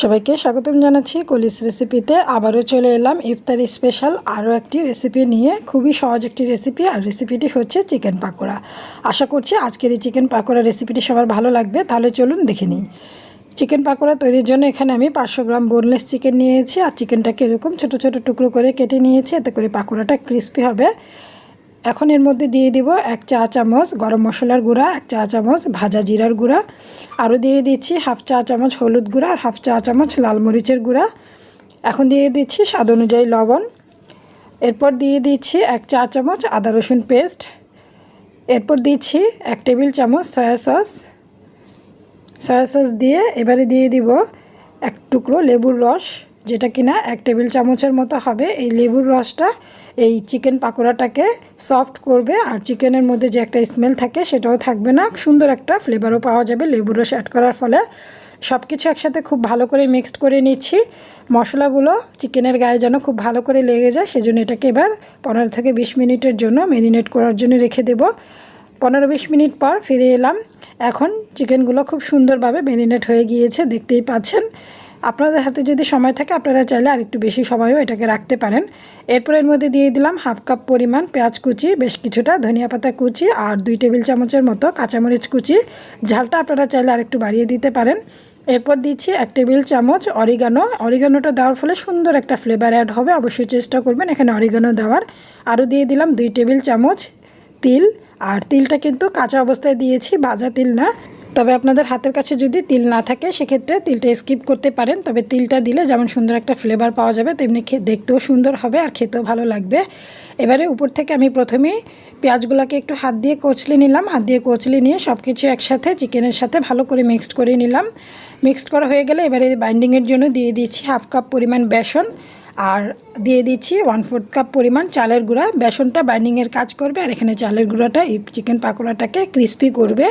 সবাইকে স্বাগতম জানাচ্ছি কলিস রেসিপিতে আবারও চলে এলাম ইফতারি স্পেশাল আরও একটি রেসিপি নিয়ে। খুবই সহজ একটি রেসিপি আর রেসিপিটি হচ্ছে চিকেন পাকোড়া। আশা করছি আজকের এই চিকেন পাকোড়া রেসিপিটি সবার ভালো লাগবে, তাহলে চলুন দেখে নিই। চিকেন পাকোড়া তৈরির জন্য এখানে আমি পাঁচশো গ্রাম বোনলেস চিকেন নিয়েছি, আর চিকেনটাকে এরকম ছোটো ছোটো টুকরো করে কেটে নিয়েছি, এতে করে পাকোড়াটা ক্রিস্পি হবে। এখন এর মধ্যে দিয়ে দিব এক চা চামচ গরম মশলার গুঁড়া, এক চা চামচ ভাজা জিরার গুঁড়া। আরও দিয়ে দিচ্ছি হাফ চা চামচ হলুদ গুঁড়া আর হাফ চা চামচ লাল মরিচের গুঁড়া। এখন দিয়ে দিচ্ছি স্বাদ অনুযায়ী লবণ। এরপর দিয়ে দিচ্ছি এক চা চামচ আদা রসুন পেস্ট। এরপর দিচ্ছি এক টেবিল চামচ সয়া সস। সয়া সস দিয়ে এবারে দিয়ে দিব এক টুকরো লেবুর রস। যেটা কিনা এক টেবিল চামচের মতো হবে। এই লেবুর রসটা এই চিকেন পাকোড়াটাকে সফট করবে আর চিকেনের মধ্যে যে একটা স্মেল থাকে সেটাও থাকবে না। সুন্দর একটা ফ্লেভারও পাওয়া যাবে লেবুর রস অ্যাড করার ফলে। সব কিছু একসাথে খুব ভালো করে মিক্সড করে নিচ্ছি। মশলাগুলো চিকেনের গায়ে যেন খুব ভালো করে লেগে যায়, সেজন্য এটাকে এবার পনেরো থেকে বিশ মিনিটের জন্য ম্যারিনেট করার জন্য রেখে দেব। পনেরো বিশ মিনিট পর ফিরে এলাম। এখন চিকেনগুলো খুব সুন্দরভাবে ম্যারিনেট হয়ে গিয়েছে, দেখতেই পাচ্ছেন। আপনাদের হাতে যদি সময় থাকে, আপনারা চাইলে আর একটু বেশি সময়ও এটাকে রাখতে পারেন। এরপর এর মধ্যে দিয়ে দিলাম হাফ কাপ পরিমাণ পেঁয়াজ কুচি, বেশ কিছুটা ধনিয়া পাতা কুচি আর দুই টেবিল চামচের মতো কাঁচামরিচ কুচি। ঝালটা আপনারা চাইলে আর একটু বাড়িয়ে দিতে পারেন। এরপর দিচ্ছি এক টেবিল চামচ অরিগানো। অরিগানোটা দেওয়ার ফলে সুন্দর একটা ফ্লেভার অ্যাড হবে, অবশ্যই চেষ্টা করবেন এখানে অরিগানো দেওয়ার। আরও দিয়ে দিলাম দুই টেবিল চামচ তিল, আর তিলটা কিন্তু কাঁচা অবস্থায় দিয়েছি, ভাজা তিল না। তবে আপনাদের হাতের কাছে যদি তিল না থাকে, সেক্ষেত্রে তিলটা স্কিপ করতে পারেন। তবে তিলটা দিলে যেমন সুন্দর একটা ফ্লেভার পাওয়া যাবে, তেমনি দেখতেও সুন্দর হবে আর খেতেও ভালো লাগবে। এবারে উপর থেকে আমি প্রথমেই পেঁয়াজগুলোকে একটু হাত দিয়ে কচলে নিলাম। হাত দিয়ে কচলে নিয়ে সব কিছু একসাথে চিকেনের সাথে ভালো করে মিক্সড করে নিলাম। মিক্সড করা হয়ে গেলে এবারে বাইন্ডিংয়ের জন্য দিয়ে দিচ্ছি হাফ কাপ পরিমাণ বেসন। আর দিয়ে দিচ্ছি ওয়ান ফোর্থ কাপ পরিমাণ চালের গুঁড়া। বেসনটা বাইন্ডিংয়ের কাজ করবে আর এখানে চালের গুঁড়াটা, এই চিকেন পাকোড়াটাকে ক্রিস্পি করবে।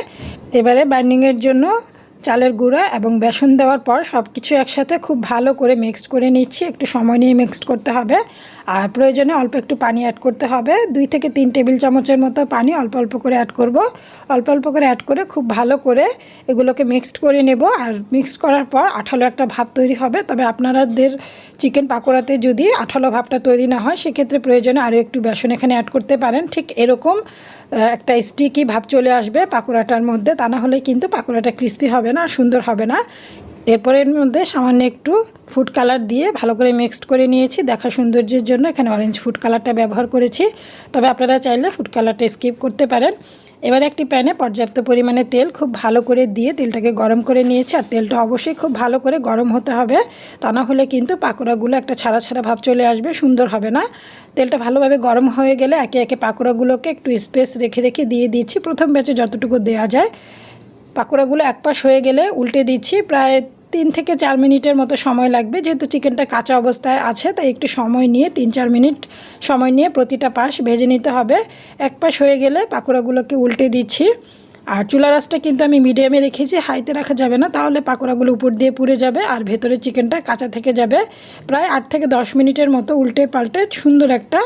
এবারে বাইন্ডিংয়ের জন্য চালের গুঁড়া এবং বেসন দেওয়ার পর সব কিছু একসাথে খুব ভালো করে মিক্সড করে নিচ্ছি। একটু সময় নিয়ে মিক্সড করতে হবে। আর প্রয়োজনে অল্প একটু পানি অ্যাড করতে হবে। দুই থেকে তিন টেবিল চামচের মতো পানি অল্প অল্প করে অ্যাড করব। অল্প অল্প করে অ্যাড করে খুব ভালো করে এগুলোকে মিক্সড করে নেব। আর মিক্সড করার পর আঠালো একটা ভাব তৈরি হবে। তবে আপনারাদের চিকেন পাকোড়াতে যদি আঠালো ভাবটা তৈরি না হয়, সেক্ষেত্রে প্রয়োজনে আরও একটু বেসন এখানে অ্যাড করতে পারেন। ঠিক এরকম একটা স্টিকি ভাব চলে আসবে পাকোড়াটার মধ্যে। তা না হলে কিন্তু পাকোড়াটা ক্রিস্পি হবে না, সুন্দর হবে না। এরপরে এর মধ্যে সামান্য একটু ফুড কালার দিয়ে ভালো করে মিক্সড করে নিয়েছি। দেখা সৌন্দর্যের জন্য এখানে অরেঞ্জ ফুড কালারটা ব্যবহার করেছি। তবে আপনারা চাইলে ফুড কালারটা স্কিপ করতে পারেন। এবার একটি প্যানে পর্যাপ্ত পরিমাণে তেল খুব ভালো করে দিয়ে তেলটাকে গরম করে নিয়েছি। আর তেলটা অবশ্যই খুব ভালো করে গরম হতে হবে। তা না হলে কিন্তু পাকোড়াগুলো একটা ছাড়া ছাড়া ভাব চলে আসবে, সুন্দর হবে না। তেলটা ভালোভাবে গরম হয়ে গেলে একে একে পাকোড়াগুলোকে একটু স্পেস রেখে রেখে দিয়ে দিচ্ছি। প্রথম ব্যাচে যতটুকু দেওয়া যায়, পাকোড়াগুলো এক পাশ হয়ে গেলে উল্টে দিচ্ছি। প্রায় তিন থেকে চার মিনিটের মতো সময় লাগবে। যেহেতু চিকেনটা কাঁচা অবস্থায় আছে, তাই একটু সময় নিয়ে, তিন চার মিনিট সময় নিয়ে প্রতিটা পাশ ভেজে নিতে হবে। এক পাশ হয়ে গেলে পাকোড়াগুলোকে উল্টে দিচ্ছি। আর চুলা রাসটা কিন্তু আমি মিডিয়ামে রেখেছি, হাইতে রাখা যাবে না। তাহলে পাকোড়াগুলো উপর দিয়ে পুড়ে যাবে আর ভেতরে চিকেনটা কাঁচা থেকে যাবে। প্রায় আট থেকে দশ মিনিটের মতো উল্টে পাল্টে সুন্দর একটা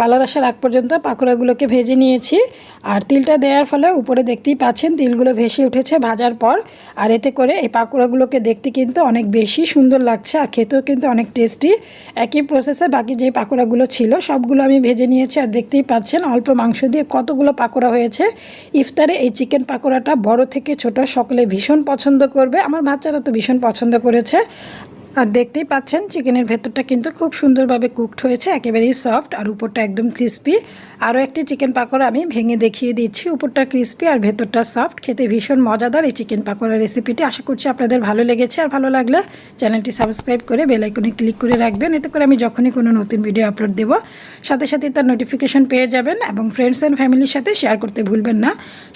কালার আসার আগ পর্যন্ত পাকোড়াগুলোকে ভেজে নিয়েছি। আর তিলটা দেওয়ার ফলে উপরে দেখতেই পাচ্ছেন তিলগুলো ভেসে উঠেছে ভাজার পর। আর এতে করে এই পাকোড়াগুলোকে দেখতে কিন্তু অনেক বেশি সুন্দর লাগছে আর খেতেও কিন্তু অনেক টেস্টি। একই প্রসেসে বাকি যে পাকোড়াগুলো ছিল, সবগুলো আমি ভেজে নিয়েছি আর দেখতেই পাচ্ছেন অল্প মাংস দিয়ে কতগুলো পাকোড়া হয়েছে। ইফতারে এই চিকেন পাকোড়াটা বড় থেকে ছোট সকলে ভীষণ পছন্দ করবে। আমার বাচ্চারা তো ভীষণ পছন্দ করেছে। আর দেখতেই পাচ্ছেন, চিকেনের ভেতরটা কিন্তু খুব সুন্দরভাবে কুকড হয়েছে, একেবারেই সফট আর উপরটা একদম ক্রিস্পি আরও একটি চিকেন পাকোড়া আমি ভেঙে দেখিয়ে দিচ্ছি, উপরটা ক্রিস্পি আর ভেতরটা সফট খেতে ভীষণ মজাদার এই চিকেন পাকোড়া রেসিপিটি আশা করছি আপনাদের ভালো লেগেছে আর ভালো লাগলে চ্যানেলটি সাবস্ক্রাইব করে বেলাইকনে ক্লিক করে রাখবেন। এতে করে আমি যখনই কোনো নতুন ভিডিও আপলোড দেব, সাথে সাথে তার নোটিফিকেশন পেয়ে যাবেন এবং ফ্রেন্ডস অ্যান্ড ফ্যামিলির সাথে শেয়ার করতে ভুলবেন না।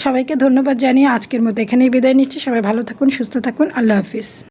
সবাইকে ধন্যবাদ জানিয়ে আজকের মতো এখানেই বিদায় নিচ্ছি। সবাই ভালো থাকুন, সুস্থ থাকুন। আল্লাহ হাফিজ।